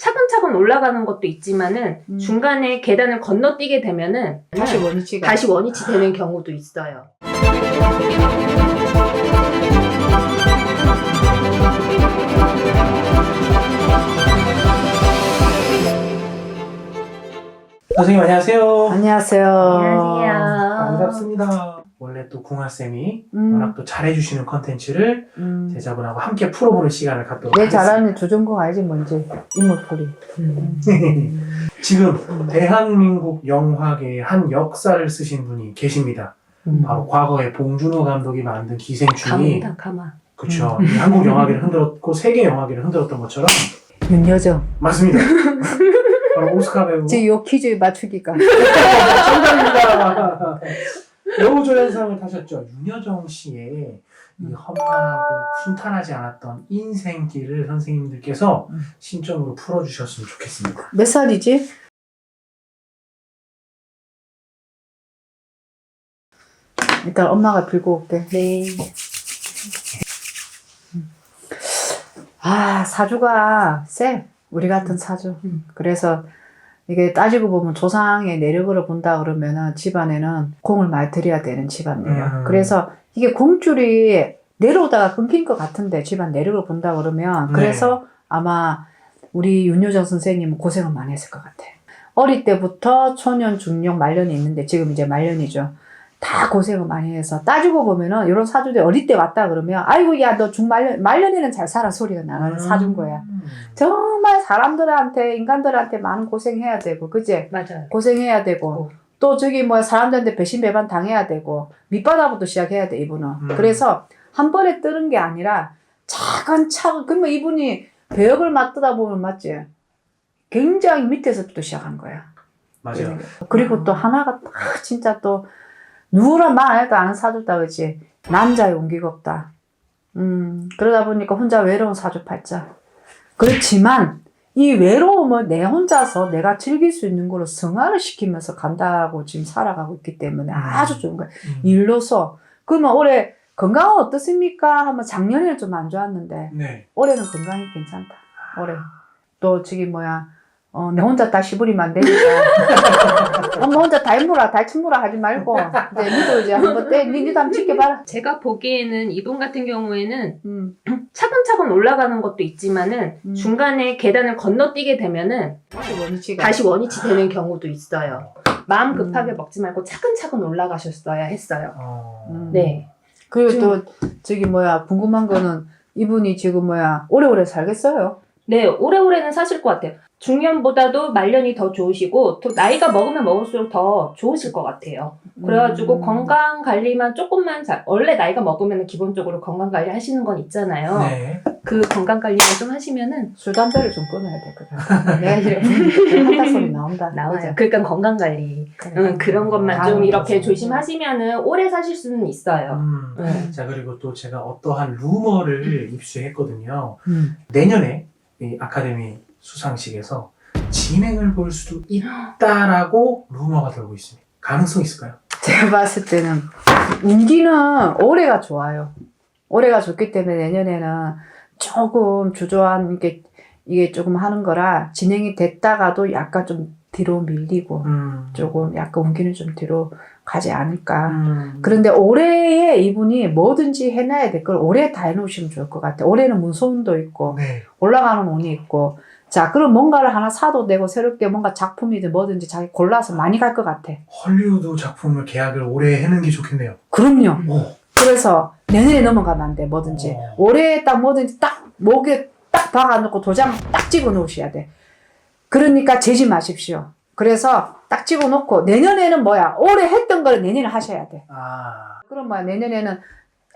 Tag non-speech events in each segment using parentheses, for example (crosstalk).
차근차근 올라가는 것도 있지만은 음. 중간에 계단을 건너뛰게 되면은 다시 원위치가 다시 원위치 되는 경우도 있어요. 선생님 안녕하세요. 안녕하세요. 안녕하세요. 반갑습니다. 또 궁화쌤이 음. 워낙 또 잘해주시는 컨텐츠를 음. 제자분하고 함께 풀어보는 시간을 갖도록 내 하겠습니다. 잘하는 주전공 알지 뭔지 인물풀이. (laughs) 지금 대한민국 영화계의 한 역사를 쓰신 분이 계십니다. 음. 바로 과거에 봉준호 감독이 만든 기생충이 가마다 가마. 그쵸 이 한국 영화계를 흔들었고 세계 영화계를 흔들었던 것처럼 윤여정. 맞습니다. 바로 오스카 배우 지금 요 퀴즈 맞추기가. (laughs) 정답입니다. 여우조연상을 타셨죠. 윤여정 씨의 이 음. 험난하고 순탄하지 않았던 인생길을 선생님들께서 음. 신점으로 풀어주셨으면 좋겠습니다. 몇 살이지? 일단 엄마가 빌고 올게. 네. 아, 사주가 세. 우리 같은 사주. 음. 그래서 이게 따지고 보면 조상의 내력으로 본다 그러면은 집안에는 공을 많이 들여야 되는 집안 내력. 음. 그래서 이게 공줄이 내려오다가 끊긴 것 같은데 집안 내력을 본다 그러면 네. 그래서 아마 우리 윤효정 선생님은 고생을 많이 했을 것 같아. 어릴 때부터 초년, 중년, 말년이 있는데 지금 이제 말년이죠. 다 고생을 많이 해서 따지고 보면은 이런 사주들 어릴 때 왔다 그러면 아이고 야 너 중 말년 말년에는 잘 살아 소리가 나가는 사주인 거야. 음. 정말 사람들한테 인간들한테 많은 고생해야 되고 그지 맞아요. 고생해야 되고 어. 또 저기 뭐 사람들한테 배신 배반 당해야 되고 밑바닥부터 시작해야 돼 이분은 음. 그래서 한 번에 뜨는 게 아니라 차근차근 그러면 이분이 배역을 맡다 보면 맞지 굉장히 밑에서부터 시작한 거야 맞아요. 그리고 또 하나가 딱 진짜 또 누구랑 말 안 해도 아는 사주다 그지? 남자의 온기가 없다. 음 그러다 보니까 혼자 외로운 사주팔자. 그렇지만 이 외로움을 내 혼자서 내가 즐길 수 있는 걸로 승화를 시키면서 간다고 지금 살아가고 있기 때문에 아주 좋은 거야. 음. 일로서. 그러면 올해 건강은 어떻습니까? 하면 작년에는 좀 안 좋았는데 네. 올해는 건강이 괜찮다. 올해. 또 저기 뭐야 어, 내 혼자 다 시부리면 안 되니까 (laughs) 엄마 혼자 다 해무라 다 침무라 하지 말고 이제 니도 이제 한번 때 니, 니도 한번 지켜봐라 제가 보기에는 이분 같은 경우에는 음, 차근차근 올라가는 것도 있지만은 음. 중간에 계단을 건너뛰게 되면은 다시 원위치가 다시 원위치 되는 경우도 있어요. 마음 급하게 음. 먹지 말고 차근차근 올라가셨어야 했어요. 어. 음. 네. 그리고 또 저기 뭐야 궁금한 거는 이분이 지금 뭐야 오래오래 살겠어요 네, 오래오래는 사실 것 같아요. 중년보다도 말년이 더 좋으시고, 또 나이가 먹으면 먹을수록 더 좋으실 것 같아요. 그래가지고 음. 건강 관리만 조금만 잘, 원래 나이가 먹으면 기본적으로 건강 관리 하시는 건 있잖아요. 네. 그 건강 관리만 좀 하시면은 술 담배를 좀 끊어야 되거든 내가 이래 한타 소리 나온다 (laughs) 나오죠. 그러니까 건강 관리. 응, 그런 것만 아, 좀 이렇게 맞아요. 조심하시면은 오래 사실 수는 있어요. 음. 네. 자 그리고 또 제가 어떠한 루머를 입수했거든요. 음. 내년에 이 아카데미 수상식에서 진행을 볼 수도 있다라고 루머가 돌고 있습니다. 가능성 있을까요? 제가 봤을 때는 운기는 올해가 좋아요. 올해가 좋기 때문에 내년에는 조금 주저한 게 이게 조금 하는 거라 진행이 됐다가도 약간 좀 뒤로 밀리고 음. 조금 약간 운기는 좀 뒤로 가지 않을까. 음. 그런데 올해에 이분이 뭐든지 해놔야 될 걸 올해 다 해놓으시면 좋을 것 같아요. 올해는 문소운도 있고 네. 올라가는 운이 있고 자 그럼 뭔가를 하나 사도 되고 새롭게 뭔가 작품이든 뭐든지 자기 골라서 많이 갈 것 같아. 헐리우드 작품을 계약을 올해 해는 게 좋겠네요. 그럼요. 오. 그래서 내년에 넘어가면 안 돼, 뭐든지. 어. 올해 딱 뭐든지 딱 목에 딱 박아놓고 도장 딱 찍어 놓으셔야 돼. 그러니까 재지 마십시오. 그래서 딱 찍어 놓고 내년에는 뭐야? 올해 했던 걸 내년에 하셔야 돼. 아. 그럼 뭐야? 내년에는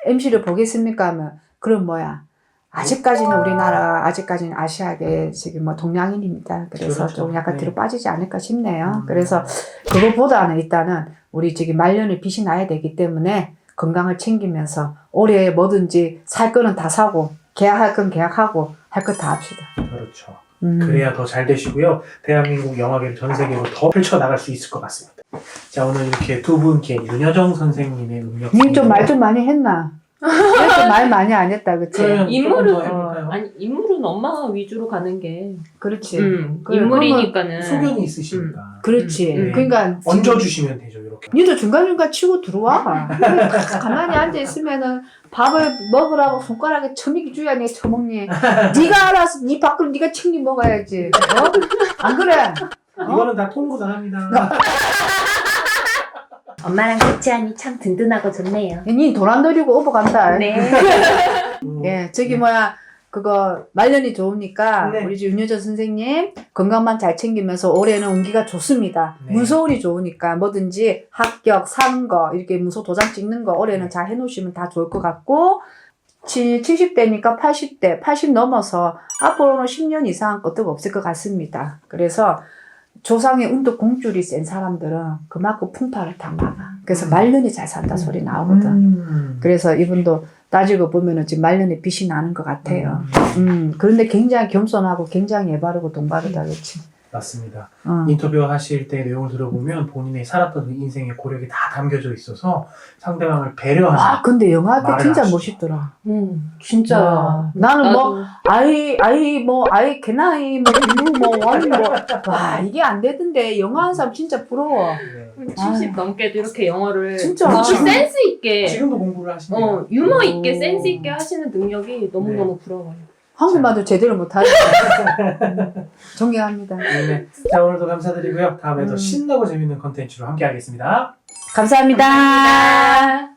MC를 보겠습니까? 하면 그럼 뭐야? 아직까지는 우리나라 아직까지는 아시아계 지금 뭐 동양인입니다. 그래서 그렇죠. 좀 약간 네. 뒤로 빠지지 않을까 싶네요. 음. 그래서 그거보다는 일단은 우리 지금 말년을 빛이 나야 되기 때문에 건강을 챙기면서 올해 뭐든지 살 거는 다 사고 계약할 건 계약하고 할 거 다 합시다. 그렇죠. 음. 그래야 더 잘 되시고요. 대한민국 영화계를 전 세계로 더 펼쳐나갈 수 있을 것 같습니다. 자, 오늘 이렇게 두 분께 윤여정 선생님의 음력. 님좀말 좀 많이 했나? 이렇게 말 많이 안 했다, 그치? 인물은 조금 더 해볼까요? 아니 인물은 엄마 위주로 가는 게 그렇지. 음, 그래, 인물이니까는 소견이 있으시니까 그렇지. 음. 그러니까 얹어주시면 되죠 이렇게. 니도 중간중간 치고 들어와. (laughs) 가만히 앉아 있으면은 밥을 먹으라고 손가락에 처먹이 줘야 내가 처먹니. 네가 알아서 네 밥그릇 네가 챙겨 먹어야지. 어? 안 그래? 어? 이거는 다 통보 당합니다. (laughs) 엄마랑 같이 하니 참 든든하고 좋네요. 니돈 안 들이고 업어 간다. 네. (laughs) 음. 예, 저기 뭐야 그거 말년이 좋으니까 네. 우리 집 윤여정 선생님 건강만 잘 챙기면서 올해는 운기가 좋습니다. 네. 문서운이 좋으니까 뭐든지 합격, 상거 이렇게 문서 도장 찍는 거 올해는 네. 잘 해놓으시면 다 좋을 것 같고 70대니까 80대, 80 넘어서 앞으로는 10년 이상 끄떡 없을 것 같습니다. 그래서 조상의 운도 공줄이 센 사람들은 그만큼 풍파를 다 막아. 그래서 음. 말년이 잘 산다 소리 나오거든. 음. 그래서 이분도 따지고 보면은 지금 말년에 빛이 나는 것 같아요. 음, 그런데 굉장히 겸손하고 굉장히 예바르고 동바르다, 그치? 맞습니다. 어. 인터뷰 하실 때 내용을 들어보면 본인의 살았던 그 인생의 고력이 다 담겨져 있어서 상대방을 배려하는 와, 근데 영화 때 말을 진짜 하시죠. 멋있더라. 음, 진짜. 와, 나는 뭐, 나도 아이, 아이, 뭐, 아이, 개나이, 뭐, 이루, 뭐, 원, 뭐. 와, 이게 안 되던데, 영화 한 사람 진짜 부러워. 네. 70 넘게도 이렇게 영어를 진짜. 지금- 센스 있게 지금도 공부를 하시네요. 어 유머 있게 오. 센스 있게 하시는 능력이 너무 너무 부러워요. 한국말도 제대로 못하지. 음, (laughs) 존경합니다. 네. 자 오늘도 감사드리고요. 다음에 더 음. 신나고 재밌는 컨텐츠로 함께 하겠습니다. 감사합니다. 감사합니다.